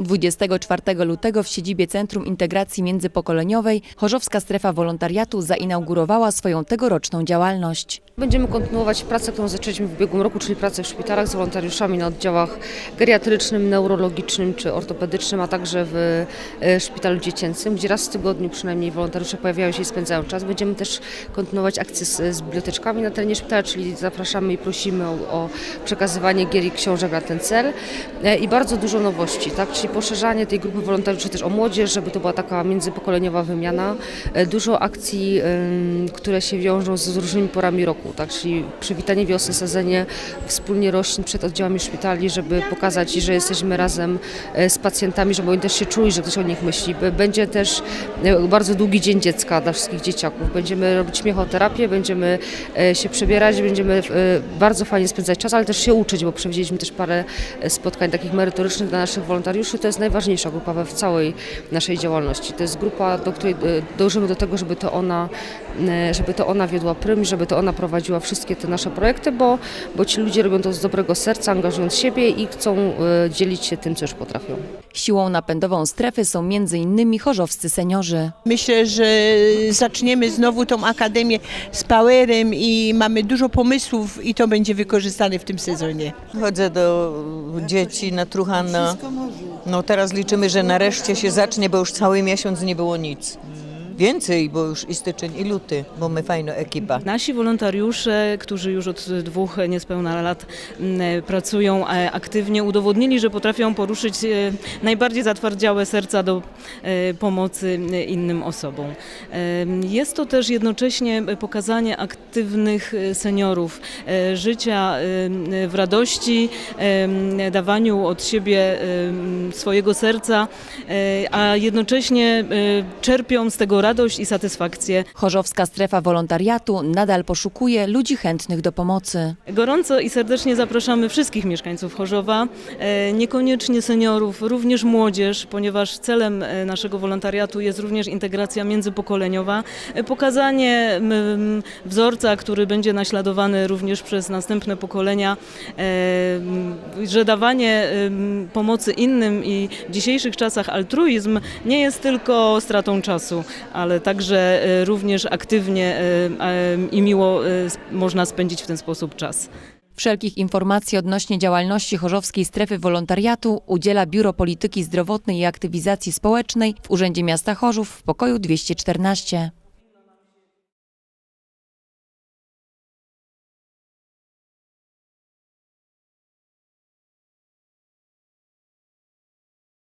24 lutego w siedzibie Centrum Integracji Międzypokoleniowej Chorzowska Strefa Wolontariatu zainaugurowała swoją tegoroczną działalność. Będziemy kontynuować pracę, którą zaczęliśmy w ubiegłym roku, czyli pracę w szpitalach z wolontariuszami na oddziałach geriatrycznym, neurologicznym czy ortopedycznym, a także w e, szpitalu dziecięcym, gdzie raz w tygodniu przynajmniej wolontariusze pojawiają się i spędzają czas. Będziemy też kontynuować akcję z, z biblioteczkami na terenie szpitala, czyli zapraszamy i prosimy o, o przekazywanie gier i książek na ten cel. E, I bardzo dużo nowości, tak? czyli poszerzanie tej grupy wolontariuszy też o młodzież, żeby to była taka międzypokoleniowa wymiana. E, Dużo akcji, które się wiążą z różnymi porami roku, tak? czyli przywitanie wiosny, sadzenie wspólnie roślin przed oddziałami szpitali, żeby pokazać, że jesteśmy razem e, z pacjentami, żeby oni też się czuli, że ktoś o nich myśli. Będzie też e, bardzo długi dzień dziecka dla wszystkich dzieciaków. Będziemy robić śmiechoterapię, będziemy się przebierać, będziemy bardzo fajnie spędzać czas, ale też się uczyć, bo przewidzieliśmy też parę spotkań takich merytorycznych dla naszych wolontariuszy. To jest najważniejsza grupa w całej naszej działalności. To jest grupa, do której e, dążymy do tego, żeby to ona, żeby to ona wiodła prym, żeby to ona prowadziła wszystkie te nasze projekty, bo, bo ci ludzie robią to z dobrego serca, angażując siebie i chcą e, dzielić się tym, co już potrafią. Siłą napędową strefy są m.in. chorzowscy seniorzy. Myślę, że zaczniemy znowu tą akademię z Powerem i mamy dużo pomysłów i to będzie wykorzystane w tym sezonie. Chodzę do dzieci na Truchana. No teraz liczymy, że nareszcie się zacznie, bo już cały miesiąc nie było nic. Więcej, bo już i styczeń, i luty, bo my fajna ekipa. Nasi wolontariusze, którzy już od dwóch niespełna lat mm, pracują e, aktywnie, udowodnili, że potrafią poruszyć e, najbardziej zatwardziałe serca do e, pomocy innym osobom. Jest to też jednocześnie pokazanie aktywnych seniorów, życia w radości, dawaniu od siebie swojego serca, a jednocześnie czerpią z tego radość i satysfakcję. Chorzowska Strefa Wolontariatu nadal poszukuje ludzi chętnych do pomocy. Gorąco i serdecznie zapraszamy wszystkich mieszkańców Chorzowa, e, niekoniecznie seniorów, również młodzież, ponieważ celem e, naszego wolontariatu jest również integracja międzypokoleniowa, e, pokazanie wzorca, który będzie naśladowany również przez następne pokolenia, że dawanie pomocy innym i w dzisiejszych czasach altruizm nie jest tylko stratą czasu, ale także e, również aktywnie e, e, i miło można spędzić w ten sposób czas. Wszelkich informacji odnośnie działalności Chorzowskiej Strefy Wolontariatu udziela Biuro Polityki Zdrowotnej i Aktywizacji Społecznej w Urzędzie Miasta Chorzów w pokoju 214.